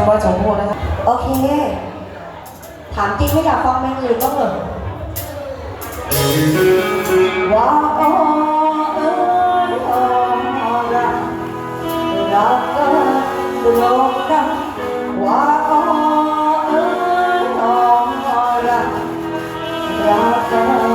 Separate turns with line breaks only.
จัวัดสองคนนะคะ
โอเค ถามจริงไม่อยากฟังแมงอื่นบ้างเหรอว้าวเออเออเออรักรักเออเออรักรักเออ